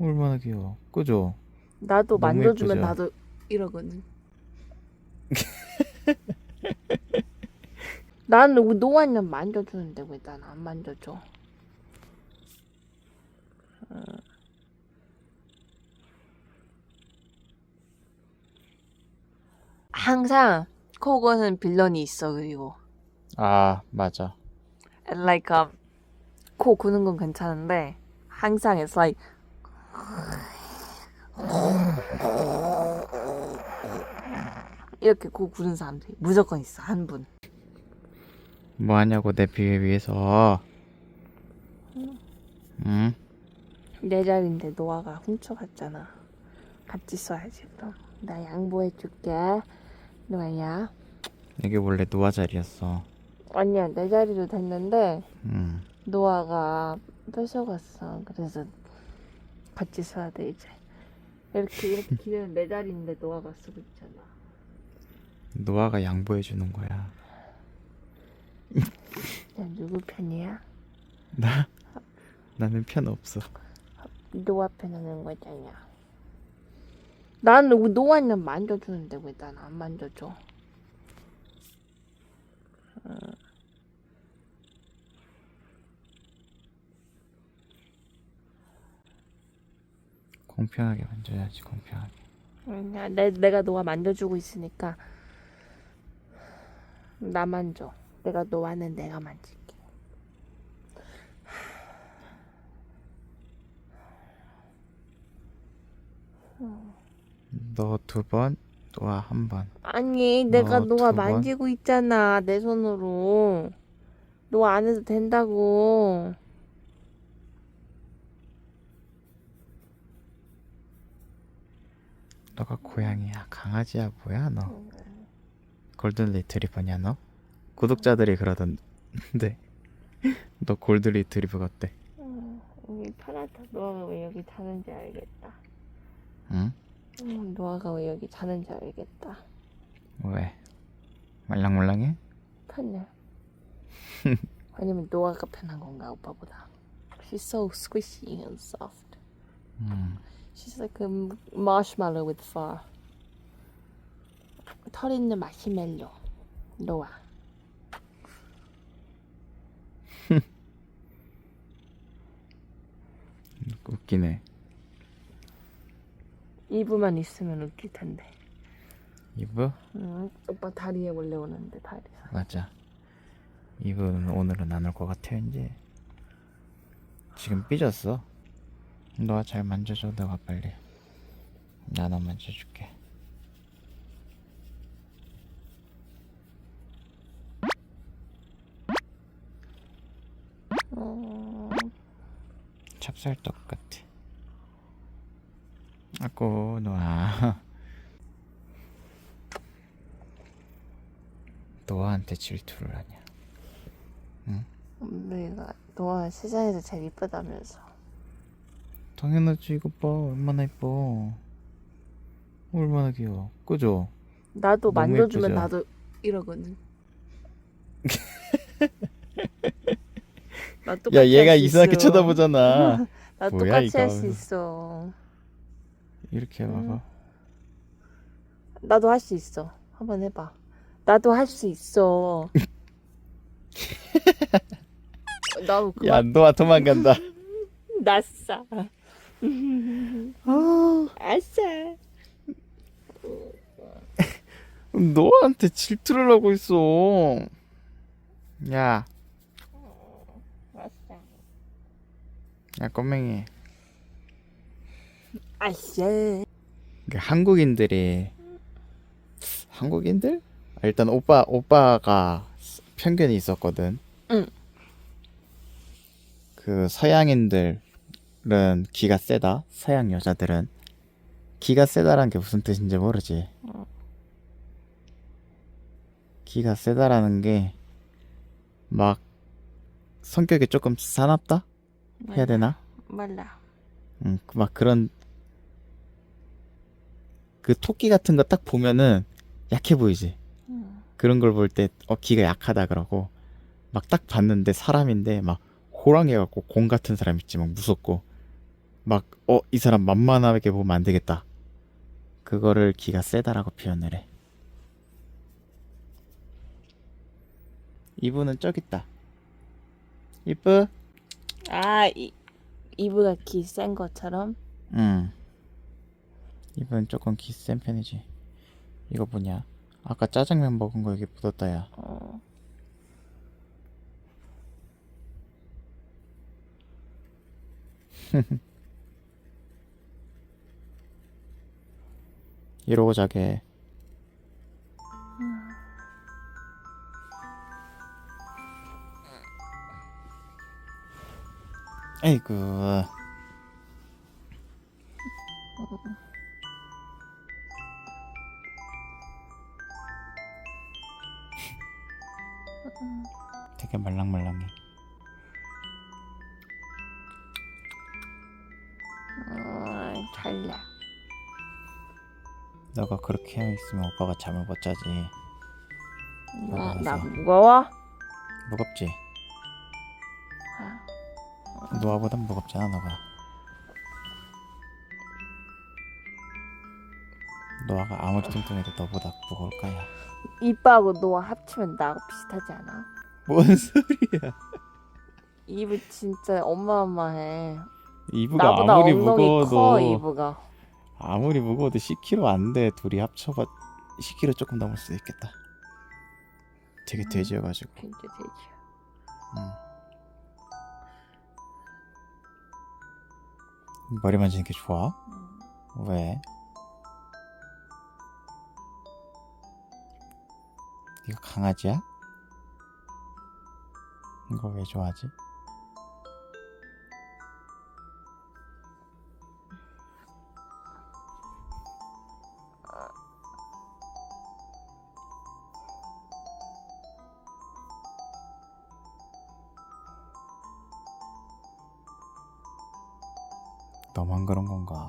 얼마나 귀여워. 그죠? 나도 너무 만져주면 예쁘죠? 나도 이러거든. 나는 노아는 만져주는데 왜 난 안 만져줘? 어. 항상 코고는 빌런이 있어 그리고 아, 맞아. And like um, 코 구는 건 괜찮은데 항상 it's like 이렇게 코 구는 사람들이 무조건 있어 한 분. 뭐 하냐고 내 비에 위해서. 응? 내 자리인데 노아가 훔쳐갔잖아. 같이 써야지 그럼. 나 양보해 줄게. 노아야. 이게 원래 노아 자리였어. 아니야 내 자리도 됐는데 응. 노아가 뺏어갔어. 그래서 같이 써야 돼 이제. 이렇게 이렇게 기는 내 자리인데 노아가 쓰고 있잖아. 노아가 양보해 주는 거야. 야 누구 편이야? 나 나는 편 없어. 노아 편하는 거잖아. 나는 노아는 만져주는데 왜 난 안 만져줘? 공평하게 만져야지 공평하게. 아니야, 내, 내가 노아 만져주고 있으니까 나 만져. 내가 노아는 내가 만질게. 너 두 번, 노아 한 번. 아니, 내가 너두 번? 만지고 있잖아, 내 손으로. 노아 안 해도 된다고. 너가 고양이야, 강아지야, 뭐야 너? 골든 리트리버냐 너? 구독자들이 그러던데 너 골든 리트리버 같대. 음, 여기 편하다. 노아가 왜 여기 자는지 알겠다. 응? 음, 노아가 왜 여기 자는지 알겠다. 왜? 말랑말랑해? 편해. 아니면 노아가 편한 건가 오빠보다. She's so squishy and soft. 음. She's like a marshmallow with fur. 털 있는 마시멜로. 노아. 웃기네. 이브만 있으면 웃길 텐데. 이브? 응, 오빠 다리에 원래 오는데 다리. 맞아. 이브는 오늘은 안 올 것 같아 이제. 지금 삐졌어. 너가 잘 만져줘 너가 빨리. 나너 만져줄게. 어, 찹쌀떡 같아. 아고 노아. 노아한테 질투를 하냐? 내가 노아 세상에서 제일 이쁘다면서. 당연하지 이거 봐 얼마나 이뻐. 얼마나 귀여워. 그죠? 나도 너무 만져주면 예쁘죠? 나도 이러거든. 나 똑같이 야 얘가 할수 이상하게 있어. 쳐다보잖아. 나 뭐야, 똑같이 이거. 할 수 있어. 이렇게 봐봐. 나도 할 수 있어. 한번 해봐. 나도 할 수 있어. 나도 그만. 야 노아 도망간다. 나싸. 아, 아싸. 너한테 질투를 하고 있어. 야, 아싸. 야 꼬맹이. 아싸. 그 한국인들이 한국인들? 아, 일단 오빠 오빠가 편견이 있었거든. 응. 그 서양인들 은 기가 세다. 서양 여자들은 기가 세다라는 게 무슨 뜻인지 모르지. 어. 기가 세다라는 게 막 성격이 조금 사납다 해야 되나? 몰라. 응, 그막 그런 그 토끼 같은 거 딱 보면은 약해 보이지. 응. 그런 걸 볼 때 어 기가 약하다 그러고 막 딱 봤는데 사람인데 막 호랑이 같고 공 같은 사람 있지 막 무섭고 막 어 이 사람 만만하게 보면 안 되겠다. 그거를 기가 세다라고 표현을 해. 이분은 저기 있다. 이쁘? 아 이, 이브가 기 센 것처럼 응. 이분 조금 기 센 편이지. 이거 뭐냐? 아까 짜장면 먹은 거 여기 묻었다 야. 어. 이러고 자게. 에이구. 되게 말랑말랑해. 너가 그렇게 해 있으면 오빠가 잠을 못 자지. 나. 나 무거워? 무겁지? 아, 노아보단 무겁잖아 너가. 노아가 아무리 뚱뚱해도 너보다 무거울 거야. 이빠하고 너와 합치면 나하고 비슷하지 않아? 뭔 소리야? 이브 진짜 어마어마해 이브가 나보다 아무리 엉덩이 무거워도 커 이브가 아무리 무거워도 10kg 안 돼. 둘이 합쳐봐 10kg 조금 넘을 수도 있겠다. 되게 음. 돼지여가지고. 진짜 되지 응. 머리 만지는 게 좋아? 음. 왜? 이거 강아지야? 이거 왜 좋아하지? 너만 그런 건가?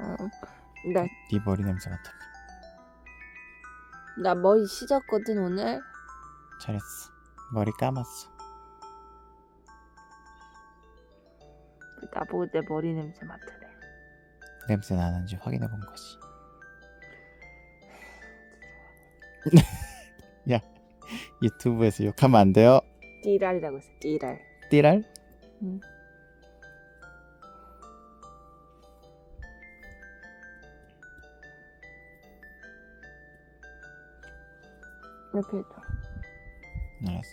어. 나, 네 머리 냄새 맡아. 나 머리 씻었거든 오늘 잘했어. 머리 감았어. 나보고 내 머리 냄새 맡으래 냄새 나는지 확인해 본 거지. 야, 유튜브에서 욕하면 안 돼요. 띠랄이라고 했어 띠랄 띠랄? 응. 이렇게 해줘 알았어.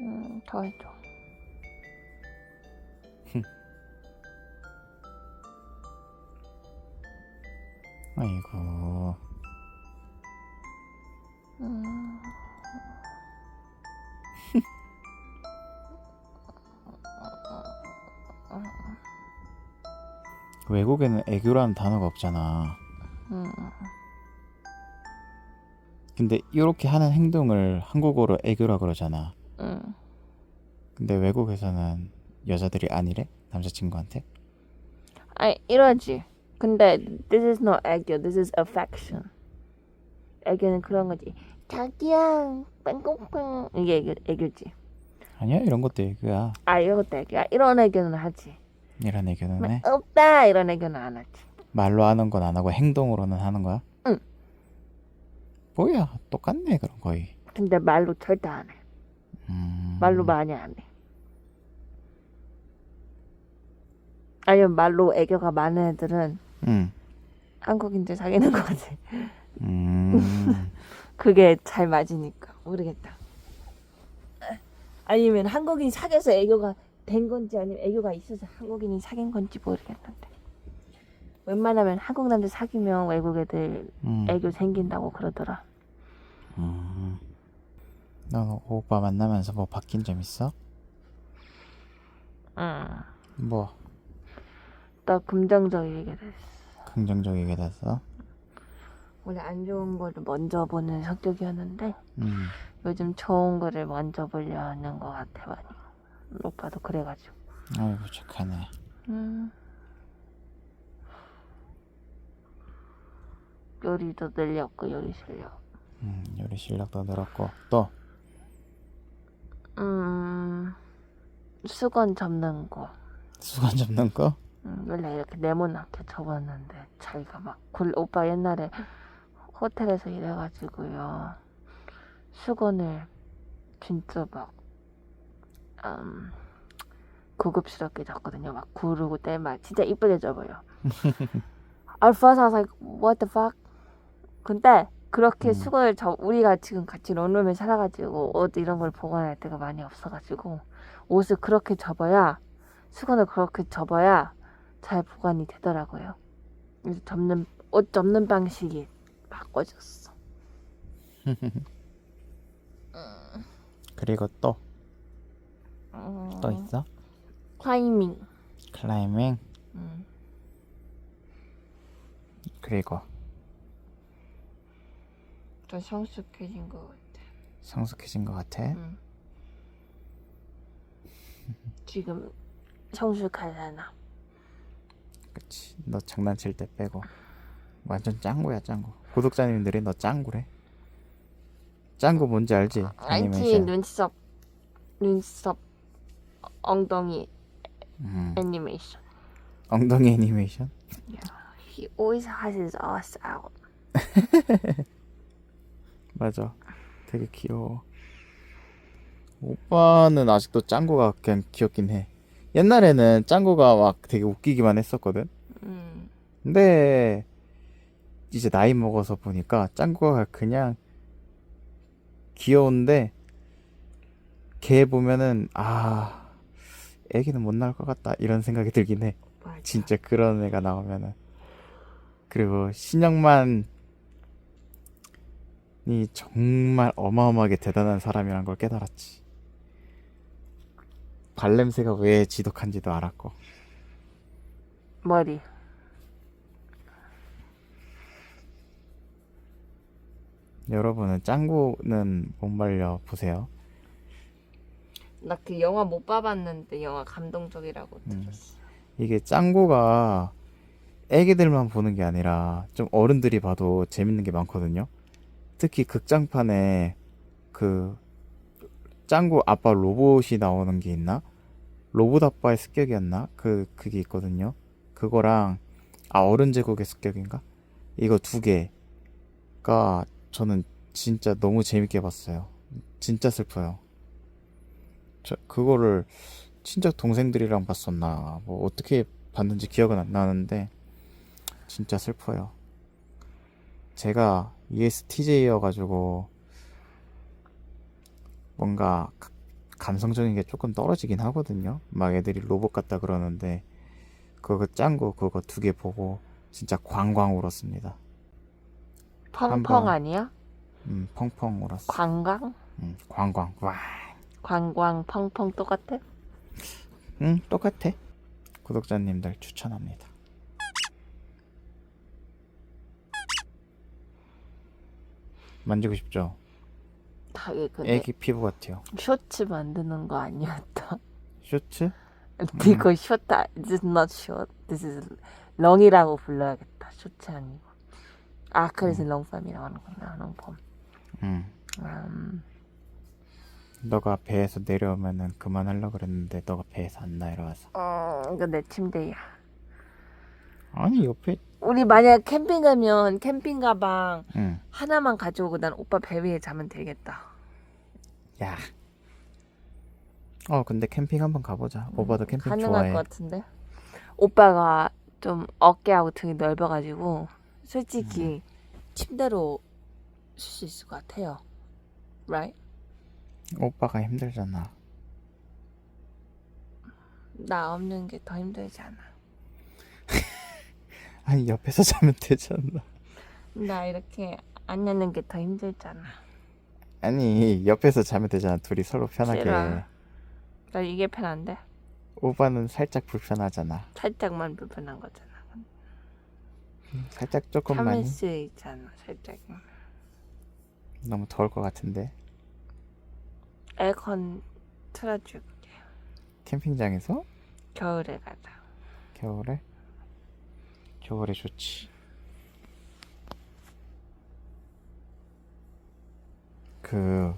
음, 더 해줘 아이고. 외국에는 애교라는 단어가 없잖아. 음. 근데 이렇게 하는 행동을 한국어로 애교라 그러잖아. 음. 근데 외국에서는 여자들이 아니래? 남자친구한테? 아니 이러지 근데 this is not 애교 this is affection 애교는 그런 거지 자기야 뺑꽁뺑 이게 애교, 애교지 아니야, 이런 것도 애교야. 아 이런 것도 애교야 이런 애교는 하지 이런 애교는 해. 막 없다 이런 애교는 안 하지 말로 하는 건 안 하고 행동으로는 하는 거야? 응. 뭐야, 똑같네, 그럼 거의. 근데 말로 절대 안 해. 음... 말로 많이 안 해. 아니면 말로 애교가 많은 애들은 응. 한국인들 사귀는 거 같아. 음... 그게 잘 맞으니까 모르겠다. 아니면 한국인 사귀어서 애교가 된 건지 아니면 애교가 있어서 한국인이 사귄 건지 모르겠는데. 웬만하면 한국 남자 사귀면 외국 애들 음. 애교 생긴다고 그러더라. 음. 넌 오빠 만나면서 뭐 바뀐 점 있어? 응. 뭐 나 긍정적이게 됐어. 긍정적이게 됐어? 원래 안 좋은 거를 먼저 보는 성격이었는데 음. 요즘 좋은 거를 먼저 보려는 것 같아 많이. 오빠도 그래가지고. 아이고 착하네. 음. 요리도 늘렸고 요리 실력. 음, 요리 실력도 늘었고 또 음 수건 접는 거. 수건 접는 거? 음, 원래 이렇게 네모나게 접었는데 자기가 막 굴, 오빠 옛날에 호텔에서 일해가지고요 수건을 진짜 막 음, 고급스럽게 접거든요 막 구르고 때막 진짜 이쁘게 접어요 At first I was like what the fuck 근데 그렇게 음. 수건을 접 우리가 지금 같이 런룸에 살아가지고 옷 이런 걸 보관할 데가 많이 없어가지고 옷을 그렇게 접어야 수건을 그렇게 접어야 잘 보관이 되더라고요. 그래서 접는 옷 접는 방식이 바꿔졌어. 그리고 또 또 음, 있어? 클라이밍. 클라이밍 음, 그리고 더 성숙해진 것 같아. 성숙해진 것 같아. 음. 지금 성숙하잖아. 그치. 너 장난칠 때 빼고 완전 짱구야 짱구. 구독자님들이 너 짱구래. 짱구 뭔지 알지? 알지 애니메이션. 눈썹 눈썹 엉덩이 음, 애니메이션. 엉덩이 애니메이션. He always has his ass out. 맞아. 되게 귀여워. 오빠는 아직도 짱구가 그냥 귀엽긴 해. 옛날에는 짱구가 막 되게 웃기기만 했었거든. 음, 근데 이제 나이 먹어서 보니까 짱구가 그냥 귀여운데 걔 보면은 아 애기는 못 나올 것 같다 이런 생각이 들긴 해. 맞아. 진짜 그런 애가 나오면은 그리고 신영만이 정말 어마어마하게 대단한 사람이란 걸 깨달았지. 발냄새가 왜 지독한지도 알았고. 머리. 여러분은 짱구는 못 말려 보세요. 나 그 영화 못 봐봤는데 영화 감동적이라고 음. 들었어. 이게 짱구가 애기들만 보는 게 아니라 좀 어른들이 봐도 재밌는 게 많거든요. 특히 극장판에 그 짱구 아빠 로봇이 나오는 게 있나? 로봇 아빠의 습격이었나? 그 그게 있거든요. 그거랑 아 어른 제국의 습격인가? 이거 두 개가 저는 진짜 너무 재밌게 봤어요. 진짜 슬퍼요. 저 그거를 친척 동생들이랑 봤었나 뭐 어떻게 봤는지 기억은 안 나는데 진짜 슬퍼요. 제가 ESTJ여가지고 뭔가 가- 감성적인 게 조금 떨어지긴 하거든요. 막 애들이 로봇 같다 그러는데 그거 짱구 그거 두 개 보고 진짜 광광 울었습니다. 펑펑 한번- 아니야? 음, 펑펑 울었어. 관광? 음, 광광. 와. 관광 펑펑 똑같아? 응, 똑같아. 구독자님들 추천합니다. 만지고 싶죠? 자기 근데 애기 피부 같아요. 쇼츠 만드는 거 아니었다. 쇼츠? 이거 쇼트 This is not short. This is 렁이라고 불러야겠다. 쇼츠 아니고. 아 그래서 렁펌이라고 하는구나. 렁펌. 응. 음, 너가 배에서 내려오면은 그만하려고 그랬는데 너가 배에서 안 내려와서. 어, 이거 내 침대야. 아니 옆에 우리 만약 캠핑 가면 캠핑 가방 응. 하나만 가져오고 난 오빠 배 위에 자면 되겠다. 야. 어 근데 캠핑 한번 가보자. 오빠도 캠핑 가능할 좋아해. 것 같은데. 오빠가 좀 어깨하고 등이 넓어가지고 솔직히 침대로 쓸수 있을 것 같아요. Right? 오빠가 힘들잖아. 나 없는 게 더 힘들지 않아. 아니 옆에서 자면 되잖아. 나 이렇게 앉는 게 더 힘들잖아. 아니 옆에서 자면 되잖아. 둘이 서로 편하게. 싫어. 나 이게 편한데? 오빠는 살짝 불편하잖아. 살짝만 불편한 거잖아. 살짝 조금만 참을 수 있잖아, 살짝. 너무 더울 것 같은데. 에어컨 틀어줄게요. 캠핑장에서 겨울에 가자. 겨울에 겨울에 좋지. 그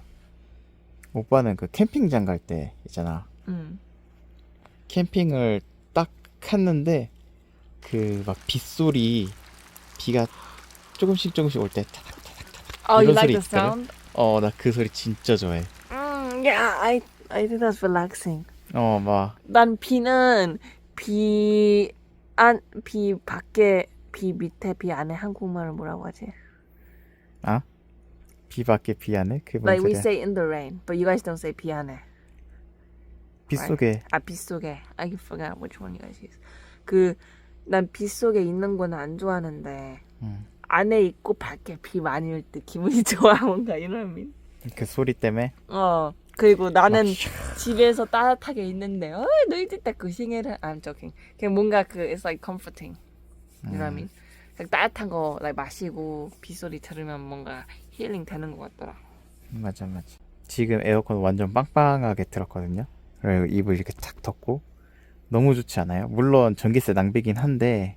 오빠는 그 캠핑장 갈 때 있잖아. 응. 캠핑을 딱 갔는데 그 막 빗소리 비가 조금씩 조금씩 올 때 타닥 타닥 타닥 Oh, 이런 like 소리 있잖아. 어나 그 소리 진짜 좋아해. 음, yeah, I I think that's relaxing. 어 막 난 비는 비 안 비 밖에 비 밑에 비 안에 한국말을 뭐라고 하지? 비 밖에 비 안에 그게 뭔 Like we 소리야? say in the rain, but you guys don't say 비 안에. 빗 속에 아, 빗 속에. I forgot which one you guys use. 그, 난빗 속에 있는 거는 안 좋아하는데, 음, 안에 있고 밖에 비 많이 올 때 기분이 좋아, 뭔가 이런 그 소리 때문에 어. 그리고 나는 막 샤- 집에서 따뜻하게 있는데, 어, 너희들 딱그 생일을, I'm joking. 그냥 뭔가 그, it's like comforting. You know what I mean? 그냥 따뜻한 거 like, 마시고 빗소리 들으면 뭔가 힐링 되는 것 같더라. 맞아 맞아. 지금 에어컨 완전 빵빵하게 틀었거든요. 그리고 이불 이렇게 탁 덮고 너무 좋지 않아요? 물론 전기세 낭비긴 한데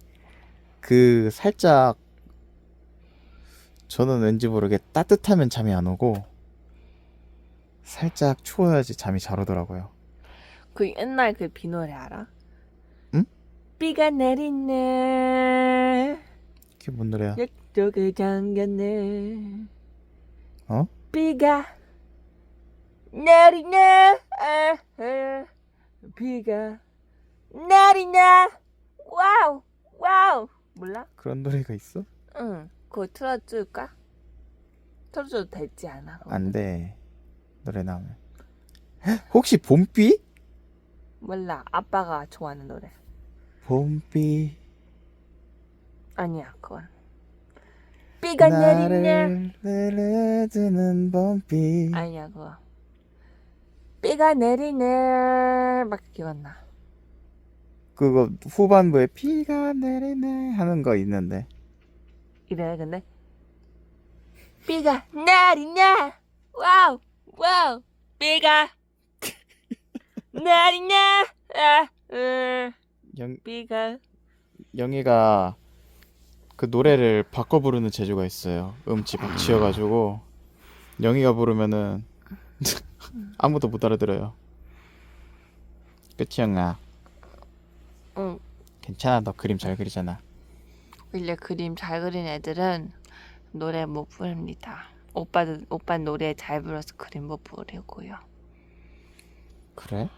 그 살짝 저는 왠지 모르게 따뜻하면 잠이 안 오고 살짝 추워야지 잠이 잘 오더라고요. 그 옛날 그 비 노래 알아? 응? 비가 내리네 그게 뭔 노래야? 약속을 잠겼네 어? 비가 내리네 아, 아, 비가 내리네 와우 와우 몰라? 그런 노래가 있어? 응 그거 틀어줄까? 틀어줘도 되지 않아? 안 돼. 노래 나오면. 헉, 혹시 봄비? 몰라. 아빠가 좋아하는 노래. 봄비. 아니야 그건. 비가 내리네. 나를 내려드는 봄비. 아니야 그거 비가 내리네. 막 기억 안 나. 그거 후반부에 비가 내리네 하는 거 있는데. 이래 근데? 비가 내리네. 와우 와우 비가. 내리네 아, 으, 영, 비가. 영희가 그 노래를 바꿔 부르는 재주가 있어요. 음치 박치여가지고. 영희가 부르면은 아무도 못 알아들어요. 끝이 영아. 응. 괜찮아 너 그림 잘 그리잖아. 원래 그림 잘 그린 애들은 노래 못 부릅니다 오빠도 오빠 노래 잘 불러서 그림 못 부르고요 그래?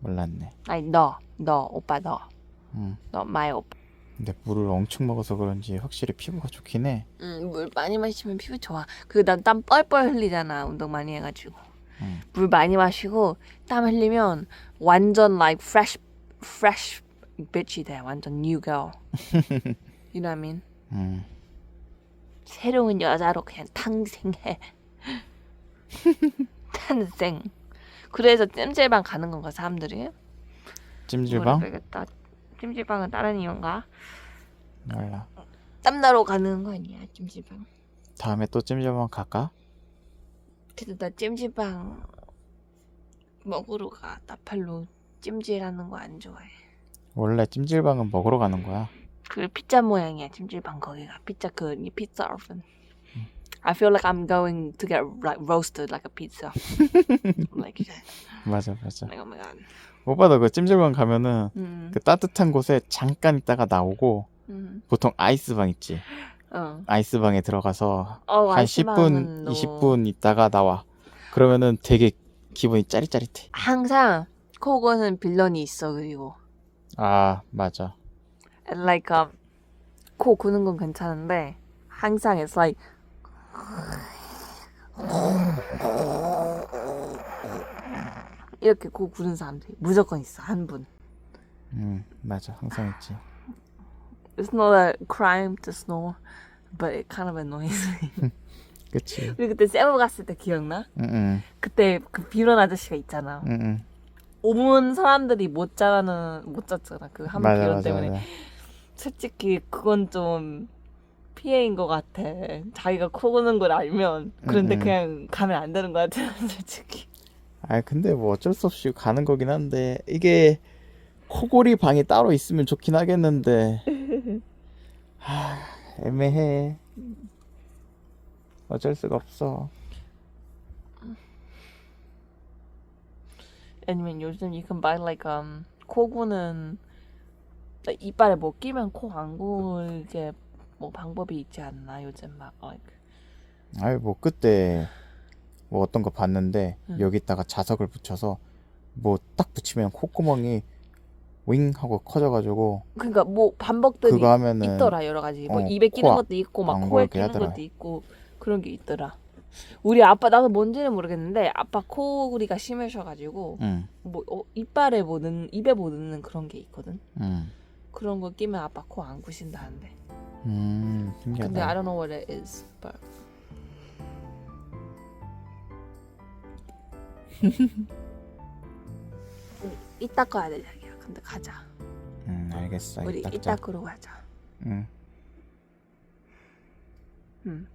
몰랐네 아니 너 너 오빠 너 응. 너 마이 오빠 근데 물을 엄청 먹어서 그런지 확실히 피부가 좋긴 해 응, 물 많이 마시면 피부 좋아. 그 난 땀 뻘뻘 흘리잖아. 운동 많이 해가지고. 응. 물 많이 마시고 땀 흘리면 완전 like fresh, fresh bitch이 돼. 완전 new girl. you know what I mean? 음. 새로운 여자로 그냥 탄생해. 탄생. 그래서 찜질방 가는 건가 사람들이? 찜질방? 모르겠다. 찜질방은 다른 이유인가? 몰라 땀나러 가는 거 아니야 찜질방? 다음에 또 찜질방 갈까? 근데 나 찜질방 먹으러 가. 나 별로 찜질하는 거 안 좋아해. 원래 찜질방은 먹으러 가는 거야 그 피자 모양이야 찜질방 거기가. 피자 그이 피자 오븐. I feel like I'm going to get like roasted like a pizza. like, 맞아 맞아 like oh my god. 오빠도 그 찜질방 가면은 음, 그 따뜻한 곳에 잠깐 있다가 나오고 음, 보통 아이스방 있지 어. 아이스방에 들어가서 어, 한 아이스방은 10분 너 20분 있다가 나와 그러면은 되게 기분이 짜릿짜릿해 항상 코고는 빌런이 있어 그리고 아 맞아 And like um, 코 고는 건 괜찮은데 항상 it's like 이렇게 코 고는 사람들이 무조건 있어 한 분. 음 맞아 항상 있지 It's not a crime to snore, but it kind of annoys me. 그치 우리 그때 세부 갔을 때 기억나? 응응 그때 그 비런 아저씨가 있잖아. 응응 온 사람들이 못 자는 못 잤잖아. 그 한 맞아 비런 맞아 때문에. 맞아 솔직히 그건 좀 피해인 것 같아. 자기가 코 고는 걸 알면 그런데 음, 음. 그냥 가면 안 되는 것 같아. 솔직히. 아 근데 뭐 어쩔 수 없이 가는 거긴 한데 이게 코골이 방이 따로 있으면 좋긴 하겠는데 하 애매해 어쩔 수가 없어. 아니면 요즘 you can buy like um like 이빨에 뭐 끼면 코 안 고이게 뭐 방법이 있지 않나 요즘 막 like 아유 뭐 그때 뭐 어떤 거 봤는데 응. 여기다가 자석을 붙여서 뭐 딱 붙이면 콧구멍이 윙 하고 커져가지고 그러니까 뭐 반복들이 그거 하면은 있더라 여러 가지 뭐 어, 입에 끼는 코 것도 있고 막 안 코에 끼는 하더라. 것도 있고 그런 게 있더라. 우리 아빠 나도 뭔지는 모르겠는데 아빠 코골이가 심하셔가지고 응, 뭐 어, 이빨에 뭐 넣는 입에 뭐 넣는 그런 게 있거든. 응, 그런 거 끼면 아빠 코 안 구신다는데. 음, 근데 I 신기하다. don't know what it is. But 우리 이따 꺼야 돼 자기야. 근데 가자. 응, 알겠어. 우리 이따 이따 자. 끄러 가자. 응. 응.